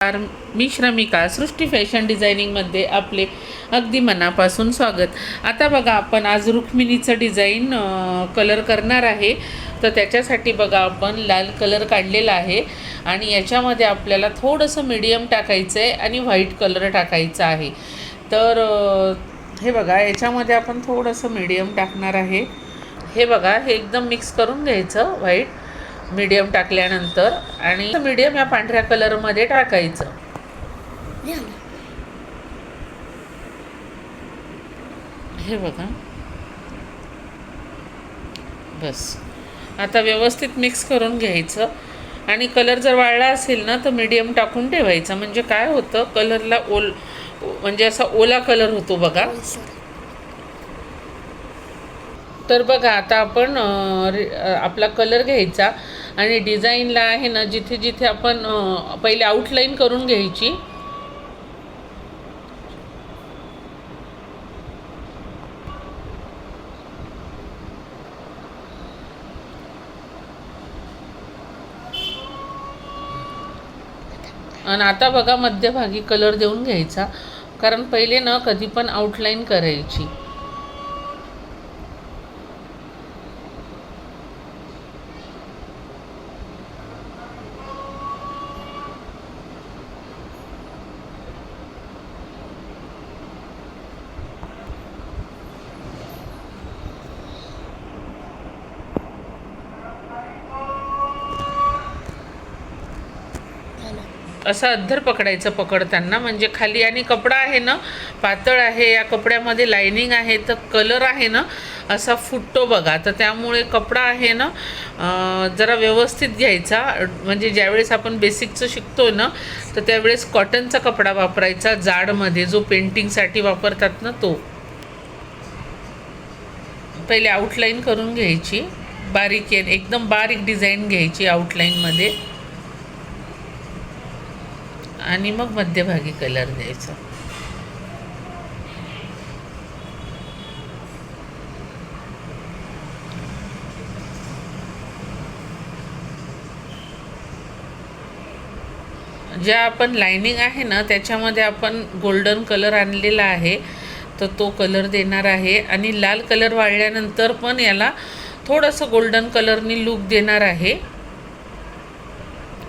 नमस्कार मी श्रमिका सृष्टी फॅशन डिझायनिंगमध्ये आपले अगदी मनापासून स्वागत. आता बघा आपण आज रुक्मिणीचं डिझाईन कलर करणार आहे. तर त्याच्यासाठी बघा आपण लाल कलर काढलेला आहे आणि याच्यामध्ये आपल्याला थोडंसं मीडियम टाकायचं आहे आणि व्हाईट कलर टाकायचा आहे. तर हे बघा याच्यामध्ये आपण थोडंसं मीडियम टाकणार आहे. हे बघा हे एकदम मिक्स करून घ्यायचं व्हाईट मीडियम टाकल्यानंतर आणि मीडियम या पांढऱ्या कलरमध्ये टाकायचं. हे बघा. बस. आता व्यवस्थित मिक्स करून घ्यायचं. आणि कलर जर वाळला असेल ना तर मीडियम टाकून ठेवायचा. म्हणजे काय होतं? कलरला ओल म्हणजे असा ओला कलर होतो बघा. हो, तर बघा आता आपण आपला कलर घ्यायचा आणि डिझाईनला आहे ना जिथे जिथे आपण पहिले आउटलाईन करून घ्यायची. आणि आता बघा मध्यभागी कलर देऊन घ्यायचा. कारण पहिले ना कधी पण आउटलाईन करायची. असं अद्धर पकडायचं पकडताना म्हणजे खाली आणि कपडा आहे ना पातळ आहे या कपड्यामध्ये लायनिंग आहे तर कलर आहे ना असा फुटतो बघा. तर त्यामुळे कपडा आहे ना जरा व्यवस्थित घ्यायचा. म्हणजे ज्यावेळेस आपण बेसिकचं शिकतो ना तर त्यावेळेस कॉटनचा कपडा वापरायचा जाडमध्ये जो पेंटिंगसाठी वापरतात ना तो. पहिले आउटलाईन करून घ्यायची बारीक एकदम बारीक डिझाईन घ्यायची आउटलाईनमध्ये आणि मग मध्यभागी कलर द्यायचा. ज्या आपण लायनिंग आहे ना त्याच्यामध्ये आपण गोल्डन कलर आणलेला आहे तर तो कलर देणार आहे. आणि लाल कलर वाळल्यानंतर पण याला थोडंसं गोल्डन कलरनी लूक देणार आहे.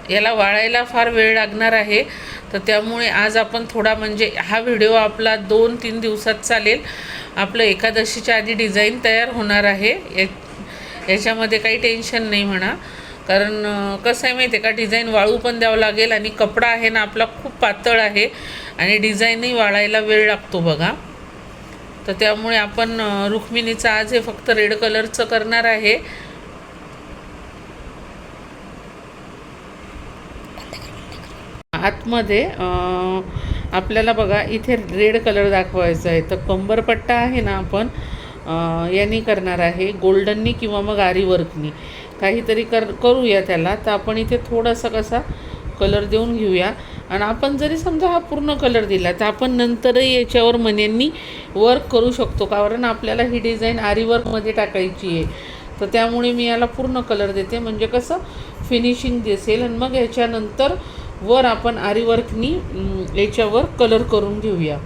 याला वाळायला फार वेळ लागणार आहे. तर त्यामुळे आज आपण थोडा म्हणजे हा व्हिडिओ आपला दोन तीन दिवसात चालेल. आपलं एकादशीच्या आधी डिझाईन तयार होणार आहे. या याच्यामध्ये काही टेन्शन नाही म्हणा. कारण कसं आहे माहिती आहे का डिझाईन वाळू पण द्यावं लागेल आणि कपडा आहे ना आपला खूप पातळ आहे आणि डिझाईनही वाळायला वेळ लागतो बघा. तर त्यामुळे आपण रुक्मिणीचं आज हे फक्त रेड कलरचं करणार आहे. आतमध्ये आपल्याला बघा इथे रेड कलर दाखवायचा आहे. तर कंबरपट्टा आहे ना आपण यांनी करणार आहे. गोल्डननी किंवा मग आरी वर्कनी. काहीतरी कर करूया त्याला. तर आपण इथे थोडासा कसा कलर देऊन घेऊया. आणि आपण जरी समजा हा पूर्ण कलर दिला तर आपण नंतरही याच्यावर मन्यांनी वर्क करू शकतो. कारण आपल्याला ही डिझाईन आरी वर्कमध्ये टाकायची आहे. तर त्यामुळे मी याला पूर्ण कलर देते. म्हणजे कसं फिनिशिंग दिसेल. आणि मग याच्यानंतर वर आपण आरी वर्कनी याच्यावर कलर करून घेऊया.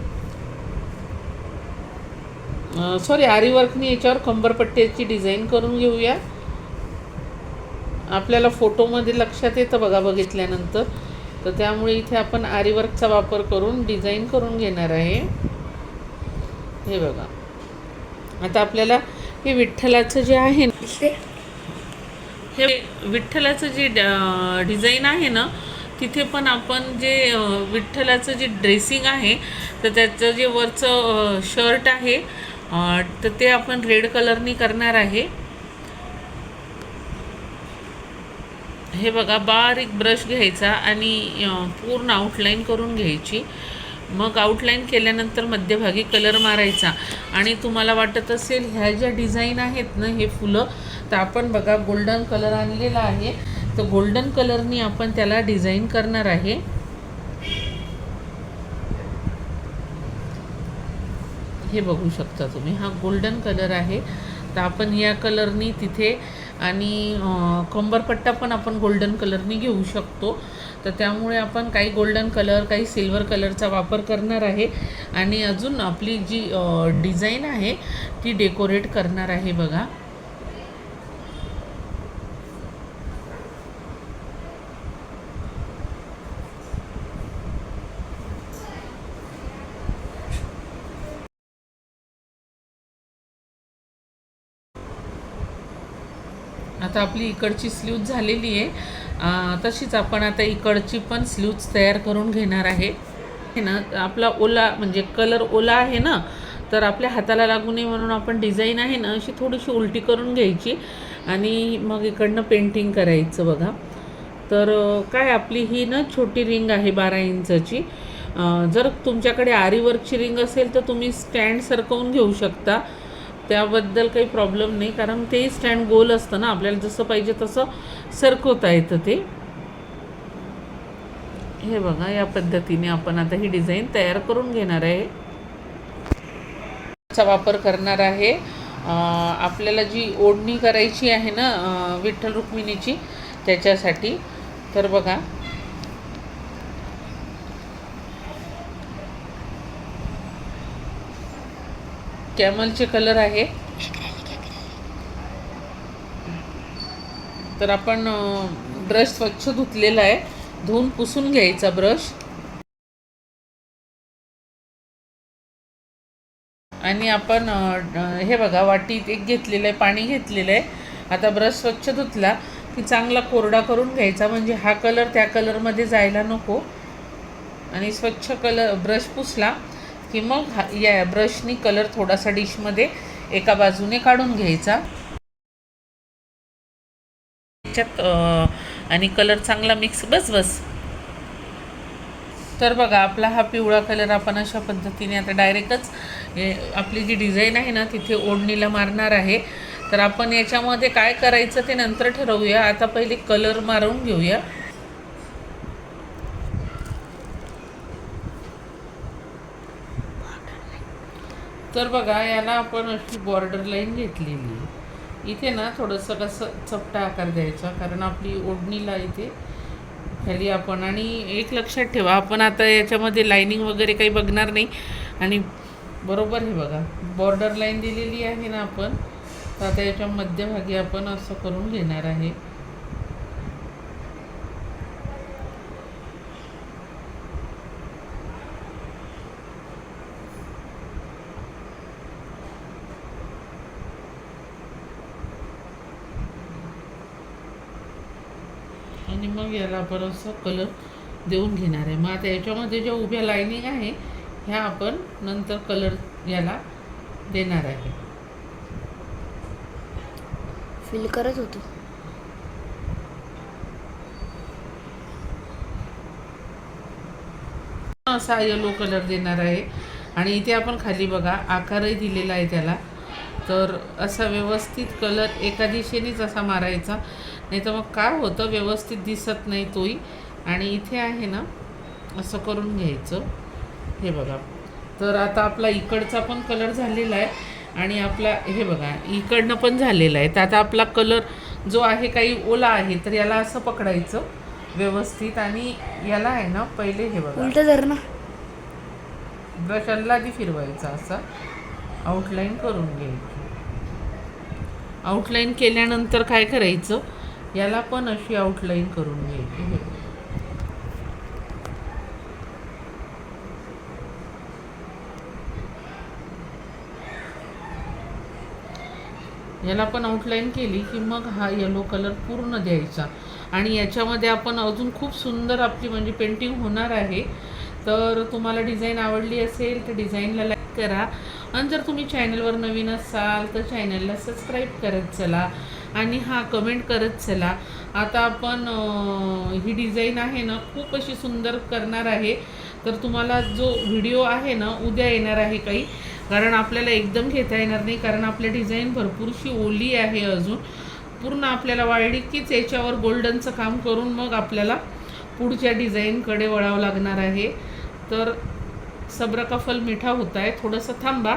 सॉरी आरी वर्कनी याच्यावर कंबरपट्ट्याची डिझाईन करून घेऊया. आपल्याला फोटोमध्ये लक्षात येतं बघा बघितल्यानंतर. तर त्यामुळे इथे आपण आरीवर्कचा वापर करून डिझाईन करून घेणार आहे. हे बघा. आता आपल्याला हे विठ्ठलाचं जे आहे ना हे विठ्ठलाचं जे डिझाईन आहे ना तिथे पण आपण जे विठ्ठलाचं जे ड्रेसिंग आहे तर त्याचं जे वरचं शर्ट आहे तर ते आपण रेड कलरनी करणार आहे. हे बघा बारीक ब्रश घ्यायचा आणि पूर्ण आउटलाईन करून घ्यायची. मग आउटलाईन केल्यानंतर मध्यभागी कलर मारायचा. आणि तुम्हाला वाटत असेल ह्या ज्या डिझाईन आहेत ना हे फुलं तर आपण बघा गोल्डन कलर आणलेला आहे. तर गोल्डन कलरनी आपण त्याला डिझाईन करणार आहे. हे बघू शकता तुम्ही हा गोल्डन कलर आहे. तर आपण या कलरनी तिथे आणि कंबरपट्टा पण आपण गोल्डन कलरनी घेऊ शकतो. तर त्यामुळे आपण काही गोल्डन कलर काही सिल्वर कलरचा वापर करणार आहे. आणि अजून आपली जी डिझाईन आहे ती डेकोरेट करणार आहे बघा. आता आपली इकडची स्लीव्ज झालेली आहे. तशीच आपण आता इकडची पण स्लीव्ज तयार करून घेणार आहे. हे ना आपला ओला म्हणजे कलर ओला आहे ना तर आपल्या हाताला लागू नये म्हणून आपण डिझाईन आहे ना अशी थोडीशी उलटी करून घ्यायची. आणि मग इकडनं पेंटिंग करायचं बघा. तर काय आपली ही ना छोटी रिंग आहे बारा इंचाची. जर तुमच्याकडे आरीवर्कची रिंग असेल तर तुम्ही स्टँड सरकवून घेऊ शकता. त्याबद्दल काही प्रॉब्लेम नाही. कारण ते स्टँड गोल असतं ना. आपल्याला जसं पाहिजे तसं सरकवता येतं ते. हे बघा या पद्धतीने आपण आता ही डिझाईन तयार करून घेणार आहे. चा वापर करणार आहे. आपल्याला जी ओढणी करायची आहे ना विठ्ठल रुक्मिणीची त्याच्यासाठी. तर बघा कॅमलचे कलर आहे. तर आपण ब्रश स्वच्छ धुतलेला आहे. धुवून पुसून घ्यायचा ब्रश. आणि आपण हे बघा वाटीत एक घेतलेलं आहे पाणी घेतलेलं आहे. आता ब्रश स्वच्छ धुतला की चांगला कोरडा करून घ्यायचा. म्हणजे हा कलर त्या कलरमध्ये जायला नको. आणि स्वच्छ कलर ब्रश पुसला की मग या ब्रशनी कलर थोडासा डिशमध्ये एका बाजूने काढून घ्यायचा. त्याच्यात आणि कलर चांगला मिक्स बस बस. तर बघा आपला हा पिवळा कलर आपण अशा पद्धतीने आता डायरेक्टच आपली जी डिझाईन आहे ना तिथे ओढणीला मारणार आहे. तर आपण याच्यामध्ये काय करायचं ते नंतर ठरवूया. आता पहिले कलर मारून घेऊया. तर बघा याला आपण अशी बॉर्डर लाईन घेतलेली इथे ना थोडंसं कसं चपटा आकार द्यायचा कारण आपली ओढणीला इथे खाली आपण आणि एक लक्षात ठेवा आपण आता याच्यामध्ये लाईनिंग वगैरे काही बघणार नाही. आणि बरोबर हे बघा बॉर्डर लाईन दिलेली आहे ना आपण तर आता याच्या मध्यभागी आपण असं करून घेणार आहे आणि मग याला असं कलर देऊन घेणार आहे. मग आता याच्यामध्ये ज्या उभ्या लाईनिंग आहे ह्या आपण नंतर कलर याला देणार आहे. फील करत होतो. असा येलो कलर देणार आहे. आणि इथे आपण खाली बघा आकारही दिलेला आहे त्याला. तर असा व्यवस्थित कलर एका दिशेनेच असा मारायचा. नाही तर मग काय होतं व्यवस्थित दिसत नाही तोही. आणि इथे आहे ना असं करून घ्यायचं. हे बघा. तर आता आपला इकडचा पण कलर झालेला आहे. आणि आपला हे बघा इकडनं पण झालेला आहे. तर आता आपला कलर जो आहे काही ओला आहे तर याला असं पकडायचं व्यवस्थित. आणि याला आहे ना पहिले हे बघा. उलट धर ना. ब्रश आधी फिरवायचा असा. आउटलाईन करून घ्यायची. आउटलाईन केल्यानंतर काय करायचं? याला पण अशी आउटलाईन करून घ्यायची. याला पण आउटलाईन केली की मग हा येलो कलर पूर्ण द्यायचा. आणि याच्यामध्ये आपण अजून खूप सुंदर आपली म्हणजे पेंटिंग होणार आहे. तर तुम्हाला डिझाईन आवडली असेल तर डिझाईनला लाईक करा. आणि जर तुम्ही चॅनलवर नवीन असाल तर चॅनलला सबस्क्राईब करत चला. आणि हा कमेंट करत चला. आता आपण ही डिझाईन आहे ना खूप अशी सुंदर करणार आहे. तर तुम्हाला जो व्हिडिओ आहे ना उद्या येणार आहे काही. कारण आपल्याला एकदम घेता येणार नाही कारण आपल्या डिझाईन भरपूरशी ओली आहे अजून. पूर्ण आपल्याला वाळली कीच याच्यावर गोल्डनचं काम करून मग आपल्याला पुढच्या डिझाईनकडे वळावं लागणार आहे. तर सब्र का फल मिठा होता आहे थोडंसं थांबा.